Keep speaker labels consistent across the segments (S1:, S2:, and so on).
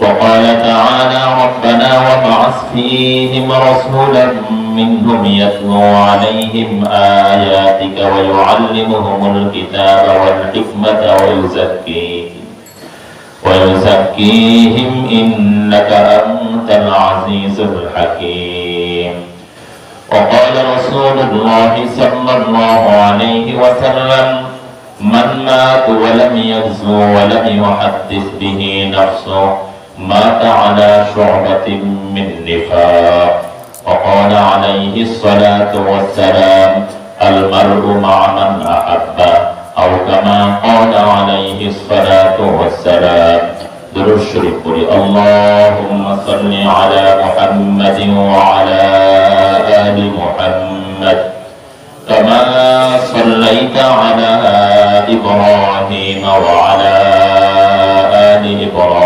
S1: وقال تعالى ربنا وابعث فيهم رسولا منهم يتلو عليهم آياتك ويعلمهم الكتاب والحكمة ويزكيهم. ويزكيهم إنك أنت العزيز الحكيم. وقال رسول الله صلى الله عليه وسلم من مات ولم يغزو ولم يحدث به نفسه مات على شعبة من نفاق وقال عليه الصلاة والسلام المرء مع من أحبه أو كما قال عليه الصلاة والسلام. قولي اللهم صل على محمد وعلى آل محمد. كما صليت على إبراهيم وعلى آل إبراهيم.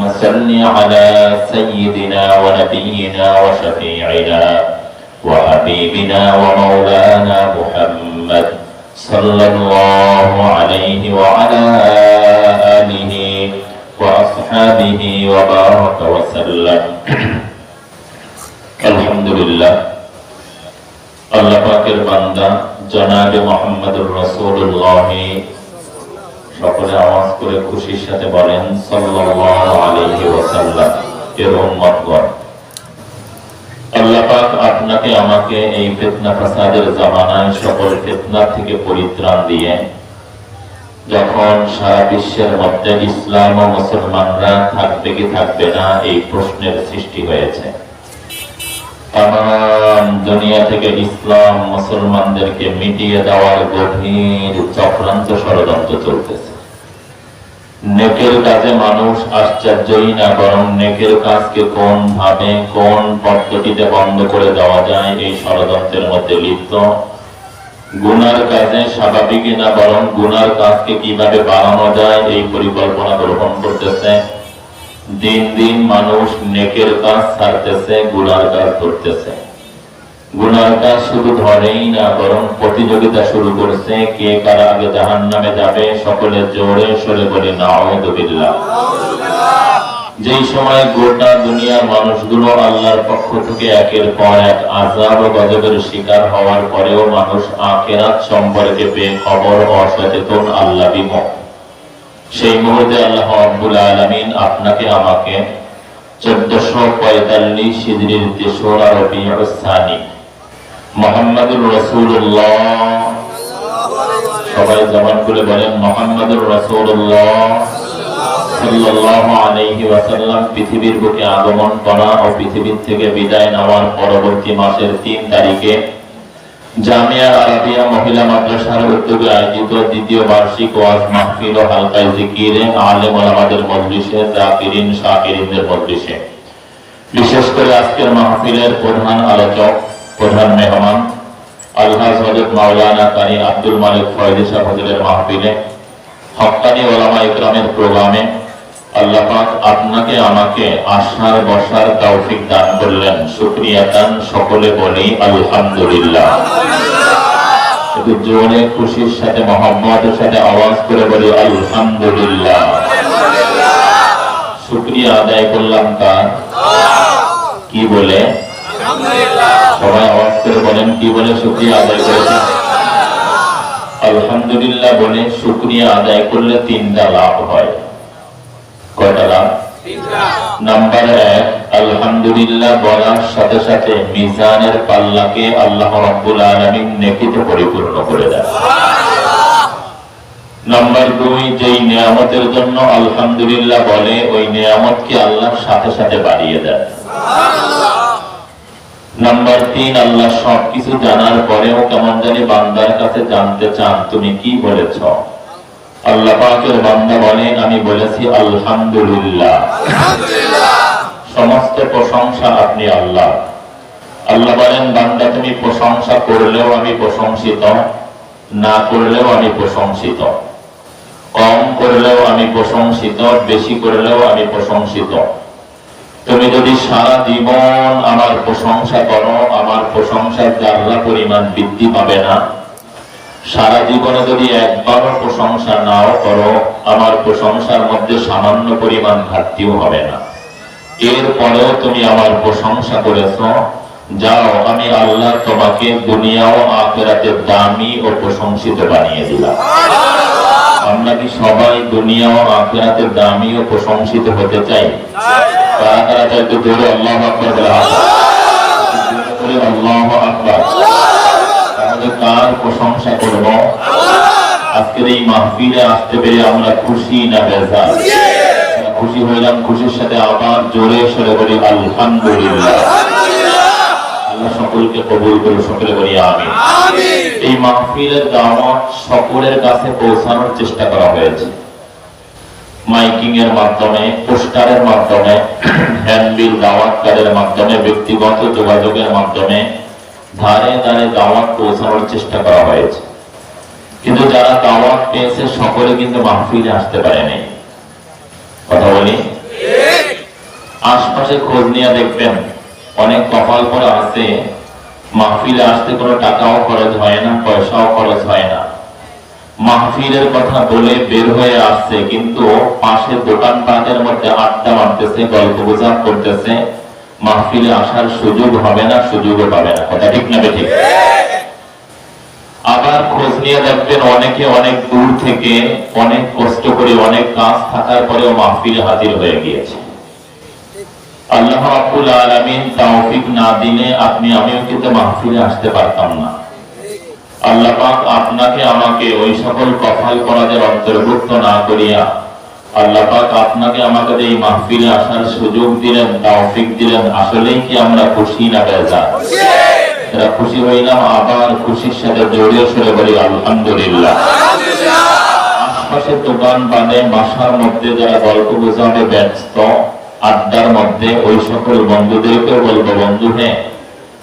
S1: صل على سيدنا ونبينا وشفيعنا وحبيبنا ومولانا محمد صلى الله عليه وعلى آله وأصحابه وبارك وسلم الحمد لله আল্লাহ পাকের বান্দা জনাবে মোহাম্মদুর রাসূলুল্লাহ সকলে আওয়াজ করে খুশির সাথে বলেন আপনাকে আমাকে এই ফিতনা জামানায় সকল ফিতনা থেকে পরিত্রাণ দিয়ে, যখন সারা বিশ্বের মধ্যে ইসলাম ও মুসলমানরা থাকবে কি থাকবে না, এই প্রশ্নের সৃষ্টি হয়েছে। তাম দুনিয়া থেকে ইসলাম মুসলমানদেরকে মিটিয়ে দেওয়ার গভীর চক্রান্ত ষড়যন্ত্র চলতেছে। নেকের কাজে মানুষ আশ্চর্যই না, বরং নেকের কাজকে কোন ভাবে কোন পদ্ধতিতে বন্ধ করে দেওয়া যায় এই ষড়যন্ত্রের মধ্যে লিপ্ত? গুনার কাজে স্বাভাবিক না, বরং গুনার কাজকে কীভাবে বাড়ানো যায় এই পরিকল্পনা গ্রহণ করতেছে? দিন দিন মানুষ নেকের কাজ ছাড়তেছে, গুনার কাজ করতেছে। গুনার কাজ শুধু ধরেই না, বরং প্রতিযোগিতা শুরু করছে, কে কার আগে জাহান নামে যাবে সকলে জোরে সরে বলে নাউদুবিল্লাহ যেই সময় গোটা দুনিয়ার মানুষগুলো আল্লাহর পক্ষ থেকে একের পর এক আজাব ও গজবের শিকার হওয়ার পরেও মানুষ আখেরাত সম্পর্কে বেখবর, অসচেতন আল্লাহ বিমুখ সেই মুহূর্তে আল্লাহ আব্বুল আলমিন আপনাকে, আমাকে চোদ্দশো পঁয়তাল্লিশ হিজড়ির তেসরা রবিউসানি মোহাম্মদুর রসুল্লাহ সবাই জবান করে বলেন, মোহাম্মদুর রসুল্লাহ আলাইহি ওয়াসাল্লাম পৃথিবীর বুকে আগমন করা ও পৃথিবীর থেকে বিদায় নেওয়ার পরবর্তী মাসের তিন তারিখে জামিয়া আরাবিয়া মহিলা মাদ্রাসার উদ্যোগে আয়োজিত দ্বিতীয় বার্ষিক ওয়াজ মাহফিল ও হালকায় জিকিরে আলেম ওলামাদের মজলিসে জাকিরিন, শাকিরিনদের মজলিসে। বিশেষ করে আজকের মাহফিলের প্রধান আলোচক, প্রধান মেহমান আল্লাহ হজরত মাওলানা কারি আব্দুল মালিক ফয়জি হজরের মাহফিলে, হক্কানি ওলামা ইকরামের প্রোগ্রামে আল্লাহ আপনাকে আমাকে আসার বসার তৌফিক দান করলেন। শুকরিয়া দান সকলে বলি, আলহামদুলিল্লাহ। একটু জোরে খুশির সাথে মোহাম্মদের সাথে আওয়াজ করে বলি, আলহামদুলিল্লাহ। শুকরিয়া আদায় করলাম তার কি বলে? সবাই আওয়াজ করে বলেন, কি বলে শুকরিয়া আদায় করেছেন? আলহামদুলিল্লাহ বলে, শুকরিয়া আদায় করলে তিনটা লাভ হয়। কয়টা লাভ নাম্বার এক, আলহামদুলিল্লাহ বলার সাথে সাথে মিজানের পাল্লাকে আল্লাহ রাব্বুল আলামিন নেকিতে পরিপূর্ণ করে দেয় নাম্বার দুই, যেই নিয়ামতের জন্য আলহামদুলিল্লাহ বলে, ওই নিয়ামতকে আল্লাহর সাথে সাথে বাড়িয়ে দেয় নাম্বার তিন, আল্লাহ সবকিছু জানার পরেও কেমন জানি বান্দার কাছে জানতে চান, তুমি কি বলেছ? আল্লাহ পাকের বান্দা আমি বলেছি আলহামদুলিল্লাহ। সমস্ত প্রশংসা আপনি আল্লাহ। আল্লাহ বলেন বান্দা তুমি প্রশংসা করলেও আমি প্রশংসিত না করলেও আমি প্রশংসিত। কম করলেও আমি প্রশংসিত বেশি করলেও আমি প্রশংসিত। তুমি যদি সারা জীবন আমার প্রশংসা করো আমার প্রশংসার জানলা পরিমাণ বৃদ্ধি পাবে না। সারা জীবনে যদি একবারও প্রশংসা নাও করো, আমার প্রশংসার মধ্যে সামান্য পরিমাণ ঘাটতিও হবে না। এরপরেও তুমি আমার প্রশংসা করেছ। যাও, আমি আল্লাহ তোমাকে দুনিয়া ও আখেরাতে দামি ও প্রশংসিত বানিয়ে দিলাম। আমরা কি সবাই দুনিয়া ও আখেরাতে দামি ও প্রশংসিত হতে চাই? কারা কারা চাই তো আল্লাহ আকবর আল্লাহ আকবর। কার প্রশংসা করব। আজকের এই মাহফিলে আসতে পেরে আমরা খুশি না বেজার? খুশি হইলাম খুশির সাথে আবার জোরে সরে বলি আলহামদুলিল্লাহ। আল্লাহ সকলকে কবুল করে সকলে বলি আমি এই মাহফিলের দাওয়াত সকলের কাছে পৌঁছানোর চেষ্টা করা হয়েছে। মাইকিং এর মাধ্যমে পোস্টারের মাধ্যমে হ্যান্ডবিল দাওয়াত কার্ডের মাধ্যমে ব্যক্তিগত যোগাযোগের মাধ্যমে ধারে ধারে দাওয়াত পৌঁছানোর চেষ্টা করা হয়েছে। কিন্তু যারা দাওয়াত পেয়েছে, সকলে কিন্তু মাহফিলে আসতে পারেনি। কথা বলি? আশপাশে খোঁজ নিয়ে দেখবেন, অনেক কপাল করে আছে। মাহফিলে আসতে কোনো টাকাও খরচ হয় না, পয়সাও খরচ হয় না। মাহফিলের কথা বলে বের হয়ে আসছে, কিন্তু পাশে দোকানপাটের মধ্যে আড্ডা মারতেছে, গল্প গুজব করতেছে। মাহফিলে আসার সুযোগ হবে না, সুযোগও পাবে না। কথা ঠিক না ঠিক? আবার খোঁজ নিয়ে দেখবেন অনেকে অনেক দূর থেকে, অনেক কষ্ট করে, অনেক কাজ থাকার পরেও মাহফিলে হাজির হয়ে গিয়েছে। আল্লাহ রাব্বুল আলামিন তৌফিক না দিলে আপনি, আমিও কিন্তু মাহফিলে আসতে পারতাম না। আল্লাহ আপনাকে আমাকে ওই সকল কপাল করাদের অন্তর্ভুক্ত না করিয়া আল্লাহ আপনাকে আমাকে এই মাহফিলে আসার সুযোগ দিলেন দিলেন। আসলেই কি আমরা খুশি না খুশি হইলাম, আবার খুশির সাথে জড়িয়ে আলহামদুলিল্লাহ। আশপাশের দোকান বাদে বাসার মধ্যে যারা গল্প গুজবে, ব্যস্ত, আড্ডার মধ্যে, ওই সকল বন্ধুদেরকেও বলব, বন্ধু হ্যাঁ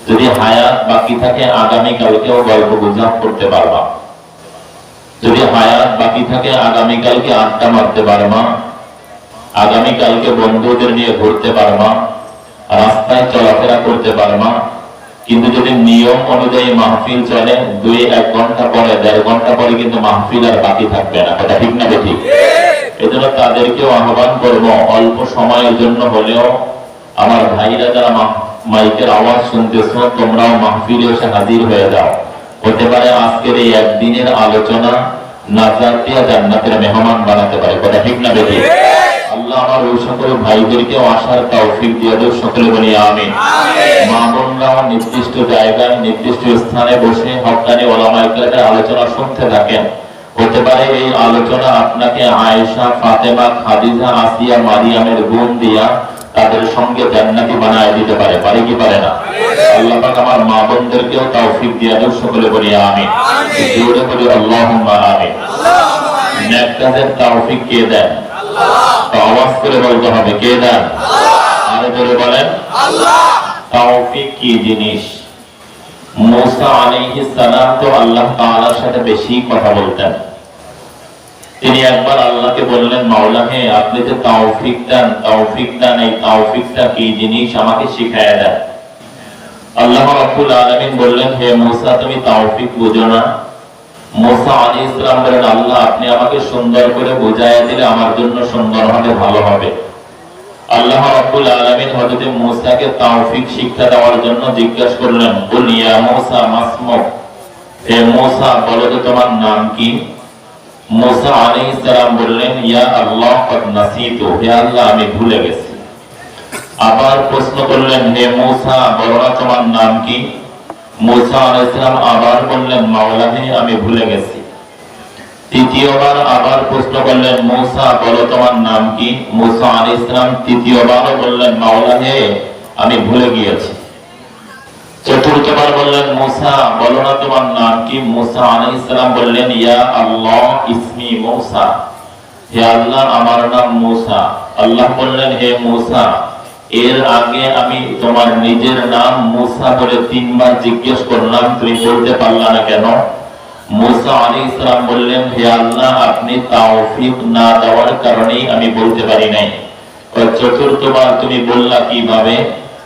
S1: যদি হায়াত বাকি থাকে আগামী কালকেও গল্প গুজব করতে পারবা। যদি হায়াত বাকি থাকে আগামী কালকে আড্ডা মারতে পারবা। আগামী কালকে বন্ধুদের নিয়ে ঘুরতে পারবা, রাস্তায় চলাফেরা করতে পারবা। কিন্তু যদি নিয়ম অনুযায়ী মাহফিল চলে, দুই এক ঘণ্টা পরে, দেড় ঘণ্টা পরে কিন্তু মাহফিল আর বাকি থাকবে না। এটা ঠিক না ঠিক? এজন্য তাদেরকেও আহ্বান করব, অল্প সময়ের জন্য হলেও আমার ভাইরা যারা মাইকের আওয়াজ শুনতেছ, তোমরাও মাহফিলে এসে হাজির হয়ে যাও। হতে পারে আজকের এই একদিনের আলোচনা দিয়া জান্নাতের মেহমান বানাতে পারে কথা ঠিক না বেঠিক? আল্লাহ আমার ওই সকল ভাইদেরকেও আসার তৌফিক দিয়ে দেব সকলে বলি আমিন। মা বোনরা নির্দিষ্ট জায়গায় নির্দিষ্ট স্থানে বসে হকানি ওলামা আলোচনা শুনতে থাকেন। হতে পারে এই আলোচনা আপনাকে আয়েশা ফাতেমা খাদিজা আসিয়া মারিয়ামের গুণ দিয়া তাদের সঙ্গে জান্নাতি বানায় দিতে পারে পারে কি পারে না? আল্লাহ পাক আমার মা বোনদেরকেও তৌফিক দিয়া দেব সকলে বলি আমিন। জোরে বলি আল্লাহুম্মা আমিন। নেক কাজের তৌফিক কে দেন? তো আওয়াজ করে বলতে হবে কে দেন? আরে জোরে বলেন। আল্লাহ। তৌফিক কি জিনিস? মুসা আলাইহিস সালাম তো আল্লাহ তাআলার সাথে বেশি কথা বলতেন। তিনি একবার আল্লাহকে বললেন মাওলা হে আপনি যে তৌফিক দেন তৌফিক দেন, এই তৌফিকটা কি জিনিস আমাকে শিখায় দেন? আল্লাহ রাব্বুল আলামিন বললেন, হে মুসা, তুমি তৌফিক বুঝো না। মুসা আলাইহিস সালাম বলেন, আল্লাহ, আপনি আমাকে সুন্দর করে বুঝাইয়া দিলে আমার জন্য সুন্দর হবে, ভালো হবে। আল্লাহ রাব্বুল আলামিন হযরত মুসাকে তৌফিক শিক্ষা দেওয়ার জন্য জিজ্ঞাসা করলেন, বল, ইয়া মুসা মাসমুক হে মুসা, বলো তো তোমার নাম কি? মুসা আলাইহিস সালাম বললেন, ইয়া আল্লাহ, কদ নাসিতু। হে আল্লাহ, আমি ভুলে গেছি। আবার প্রশ্ন করলেন, হে মুসা, বলো তোমার নাম কি? মুসা আলাইহিস সালাম আবার বললেন মাওলা হে আমি ভুলে গেছি। তৃতীয়বার আবার প্রশ্ন করলেন, মুসা, বলো তোমার নাম কি? মুসা আলাইহিস সালাম তৃতীয়বারও বললেন মাওলা হে আমি ভুলে গিয়েছি। চতুর্থবার বললেন মুসা, বলো না তোমার নাম কি? মুসা আলাইহিস সালাম বললেন, ইয়া আল্লাহ ইসমি মুসা। হে আল্লাহ, আমার নাম মুসা। আল্লাহ বললেন, হে মুসা, এর আগে আমি তোমার নিজের নাম মুসা বলে তিনবার জিজ্ঞেস করলাম, তুমি বলতে পারলা না কেন? মুসা আলাইহিস সালাম বললেন, হে আল্লাহ, আপনি তৌফিক না দেওয়ার কারণেই আমি বলতে পারি নাই। চতুর্থবার তুমি বললা কীভাবে?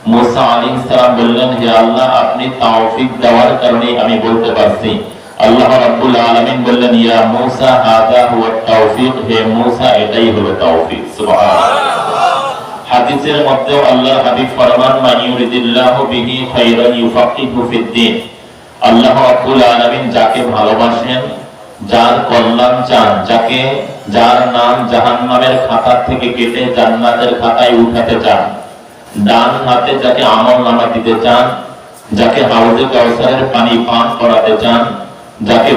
S1: মুসা আলাইহিস সালাম বললেন, হে আল্লাহ, আপনি তৌফিক দেওয়ার কারণেই আমি বলতে পারছি। আল্লাহ রাব্বুল আলামিন বললেন, ইয়া মুসা, হাদা হুয়া তৌফিক। হে মুসা, এটাই হলো তৌফিক। সুবহানাল্লাহ। হাদিসের আল্লাহর হাবিব ফরমান, মান বিহি খাইরান ফিদ্দিন আল্লাহ রাব্বুল আলামিন যাকে ভালোবাসেন, যার কল্যাণ চান, যাকে, যার নাম জাহান্নামের খাতা থেকে কেটে জান্নাতের খাতায় উঠাতে চান ডান হাতে যাকে আমল নামা দিতে চান, যাকে হাউজে কাউসারের পানি পান করাতে চান, যাকে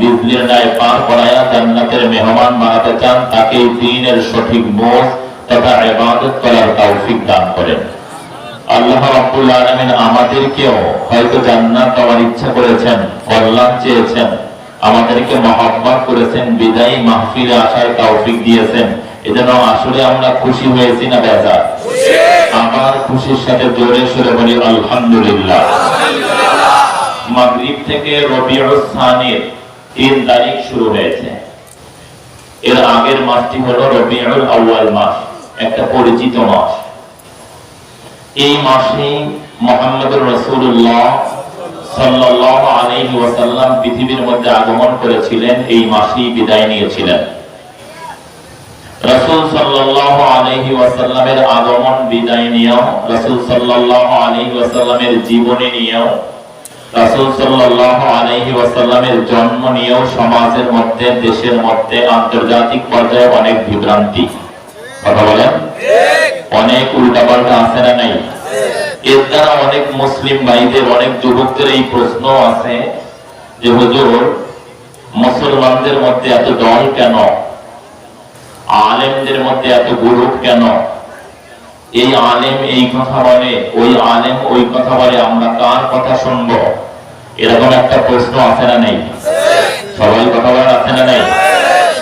S1: বিজলির ন্যায় করায়া জান্নাতের মেহমান বানাতে চান তাকে দ্বীনের সঠিক বোঝ তথা ইবাদত করার তৌফিক দান করেন। আল্লাহ আমাদেরকেও হয়তো জান্নাত পাওয়ার ইচ্ছা করেছেন, কল্যাণ চেয়েছেন, আমাদেরকে মহব্বত করেছেন, বিদায়ী মাহফিলে আসার তৌফিক দিয়েছেন। এজন্য আসলে আমরা খুশি হয়েছি না বেজার? আমার খুশির সাথে জোরে সরে বলি, আলহামদুলিল্লাহ। মাগরিব থেকে রবিউল সানির তিন তারিখ শুরু হয়েছে। এর আগের মাসটি হলো রবিউল আউয়াল মাস, একটা পরিচিত মাস। এই মাসে মোহাম্মদুর রাসূলুল্লাহ সাল্লাল্লাহু আলাইহি ওয়াসাল্লাম পৃথিবীর মধ্যে আগমন করেছিলেন, এই মাসেই বিদায় নিয়েছিলেন। রাসূল সাল্লাল্লাহু আলাইহি ওয়াসাল্লামের আগমন বিদায় নিয়েও রাসূল সাল্লাল্লাহু আলাইহি ওয়াসাল্লামের জীবনী নিয়েও রাসূল সাল্লাল্লাহু আলাইহি ওয়াসাল্লামের জন্ম নিয়েও সমাজের মধ্যে দেশের মধ্যে আন্তর্জাতিক পর্যায়ে অনেক বিভ্রান্তি। কথা বলেন? অনেক উল্টাপাল্টা আছে না নাই? এর দ্বারা অনেক মুসলিম ভাইদের অনেক যুবকদের এই প্রশ্ন আছে যে হুজুর মুসলমানদের মধ্যে এত দল কেন? আলেমদের মধ্যে এত গ্রুপ কেন? এই আলেম এই কথা বলে, ওই আলেম ওই কথা বলে, আমরা কার কথা শুনব? এরকম একটা প্রশ্ন আছে না নেই? সবাই কথা বলার আছে না নেই?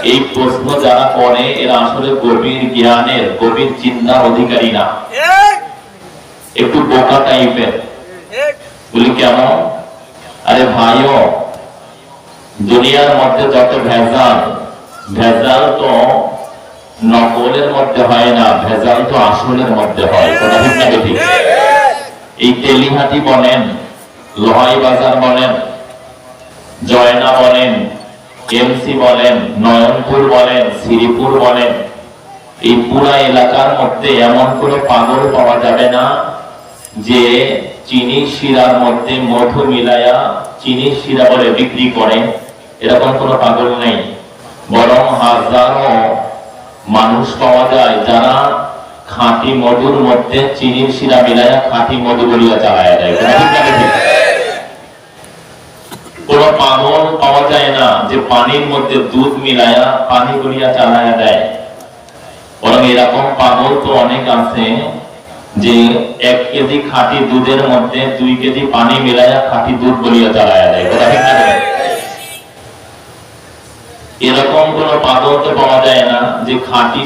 S1: এই প্রশ্ন যারা করে, এরা আসলে গভীর জ্ঞানের, গভীর চিন্তার অধিকারী না। একটু বোকা টাইপের। বলি, কেমন? আরে ভাইও, দুনিয়ার মধ্যে যত ভেজাল ভেজাল তো নকলের মধ্যে হয় না, ভেজাল তো আসলের মধ্যে হয় এই তেলিহাটি বলেন লোহাই বাজার বলেন জয়না বলেন এমসি বলেন নয়নপুর বলেন শ্রীপুর বলেন এই পুরা এলাকার মধ্যে এমন কোনো পাগল পাওয়া যাবে না যে চিনি শিরার মধ্যে মধু মিলায়া চিনি শিরা বলে বিক্রি করে। এরকম কোনো পাগল নেই। বরং হাজারো মানুষ পাওয়া যায় যারা খাঁটি মধুর মধ্যে চিনির শিরা মিলাইয়া খাঁটি মধু বলিয়া না বেঠিক? কোন পাগল পাওয়া যায় না যে পানির মধ্যে দুধ মিলায়া পানি গড়িয়া চালায়া দেয় বরং এরকম পাগল তো অনেক আছে যে এক কেজি খাঁটি দুধের মধ্যে দুই কেজি পানি মিলাইয়া খাঁটি দুধ বলিয়া চালায়া দেয় কথা ঠিক না? এরকম কোন পাথর তো পাওয়া যায় না যে খাঁটি